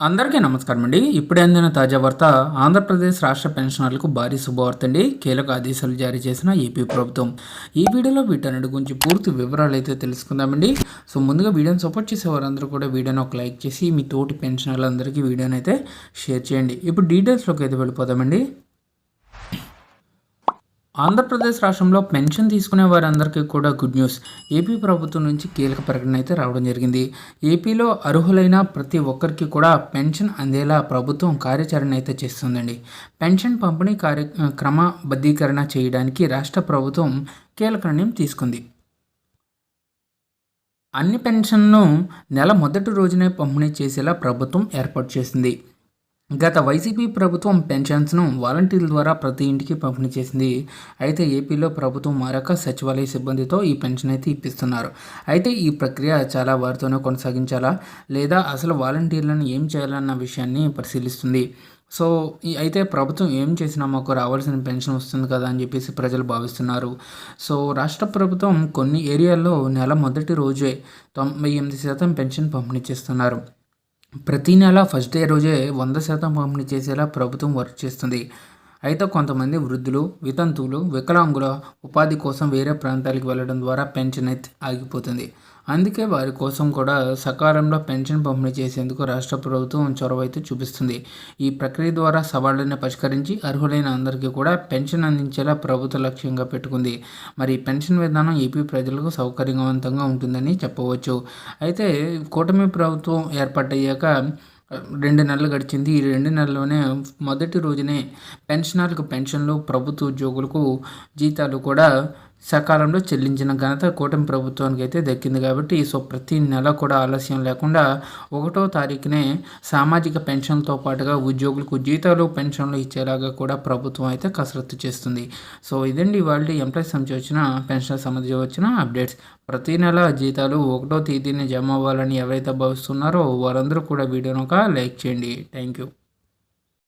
అందరికీ నమస్కారం అండి. ఇప్పుడే అందిన తాజా వార్త ఆంధ్రప్రదేశ్ రాష్ట్ర పెన్షనర్లకు భారీ శుభవార్త అండి. కీలక ఆదేశాలు జారీ చేసిన ఏపీ ప్రభుత్వం. ఈ వీడియోలో వీటన్నిటి గురించి పూర్తి వివరాలు అయితే తెలుసుకుందామండి. సో ముందుగా వీడియోని సపోర్ట్ చేసే వారందరూ కూడా వీడియోని ఒక లైక్ చేసి మీ తోటి పెన్షనర్లందరికీ వీడియోని అయితే షేర్ చేయండి. ఇప్పుడు డీటెయిల్స్లోకి అయితే వెళ్ళిపోదామండి. ఆంధ్రప్రదేశ్ రాష్ట్రంలో పెన్షన్ తీసుకునే వారందరికీ కూడా గుడ్ న్యూస్. ఏపీ ప్రభుత్వం నుంచి కీలక ప్రకటన అయితే రావడం జరిగింది. ఏపీలో అర్హులైన ప్రతి ఒక్కరికి కూడా పెన్షన్ అందేలా ప్రభుత్వం కార్యాచరణ అయితే చేస్తుందండి. పెన్షన్ పంపిణీ కార్య క్రమబద్ధీకరణ చేయడానికి రాష్ట్ర ప్రభుత్వం కీలక నిర్ణయం తీసుకుంది. అన్ని పెన్షన్ను నెల మొదటి రోజునే పంపిణీ చేసేలా ప్రభుత్వం ఏర్పాటు చేసింది. గత వైసీపీ ప్రభుత్వం పెన్షన్స్ను వాలంటీర్ల ద్వారా ప్రతి ఇంటికి పంపిణీ చేసింది. అయితే ఏపీలో ప్రభుత్వం మరొక సచివాలయ సిబ్బందితో ఈ పెన్షన్ అయితే ఇప్పిస్తున్నారు. అయితే ఈ ప్రక్రియ చాలా వారితోనే కొనసాగించాలా? లేదా అసలు వాలంటీర్లను ఏం చేయాలన్న విషయాన్ని పరిశీలిస్తుంది. సో అయితే ప్రభుత్వం ఏం చేసినా మాకు రావాల్సిన పెన్షన్ వస్తుంది కదా అని చెప్పేసి ప్రజలు భావిస్తున్నారు. సో రాష్ట్ర ప్రభుత్వం కొన్ని ఏరియాల్లో నెల మొదటి రోజే తొంభై ఎనిమిది శాతం పెన్షన్ పంపిణీ చేస్తున్నారు. ప్రతి నెల ఫస్ట్ డే రోజే వంద శాతం పంపిణీ చేసేలా ప్రభుత్వం వర్క్ చేస్తుంది. అయితే కొంతమంది వృద్ధులు వితంతువులు వికలాంగుల ఉపాధి కోసం వేరే ప్రాంతాలకు వెళ్ళడం ద్వారా పెన్షన్ అయితే ఆగిపోతుంది. అందుకే వారి కోసం కూడా సకాలంలో పెన్షన్ పంపిణీ చేసేందుకు రాష్ట్ర ప్రభుత్వం చొరవ అయితే చూపిస్తుంది. ఈ ప్రక్రియ ద్వారా సవాళ్ళని పరిష్కరించి అర్హులైన అందరికీ కూడా పెన్షన్ అందించేలా ప్రభుత్వ లక్ష్యంగా పెట్టుకుంది. మరి పెన్షన్ విధానం ఏపీ ప్రజలకు సౌకర్యవంతంగా ఉంటుందని చెప్పవచ్చు. అయితే కూటమి ప్రభుత్వం ఏర్పాటయ్యాక రెండు నెలలు గడిచింది. ఈ రెండు నెలల్లోనే మొదటి రోజునే పెన్షనర్లకు పెన్షన్లు ప్రభుత్వ ఉద్యోగులకు జీతాలు కూడా సకాలంలో చెల్లించిన ఘనత కూటమి ప్రభుత్వానికి అయితే దక్కింది కాబట్టి సో ప్రతి నెల కూడా ఆలస్యం లేకుండా ఒకటో తారీఖునే సామాజిక పెన్షన్తో పాటుగా ఉద్యోగులకు జీతాలు పెన్షన్లు ఇచ్చేలాగా కూడా ప్రభుత్వం అయితే కసరత్తు చేస్తుంది. సో ఇదండి వాళ్ళు ఎంప్లాయీస్ సంబంధించి వచ్చిన పెన్షన్ సంబంధించి వచ్చిన అప్డేట్స్. ప్రతి నెల జీతాలు ఒకటో తేదీని జమ అవ్వాలని ఎవరైతే భావిస్తున్నారో వారందరూ కూడా వీడియోను ఒక లైక్ చేయండి. Thank you.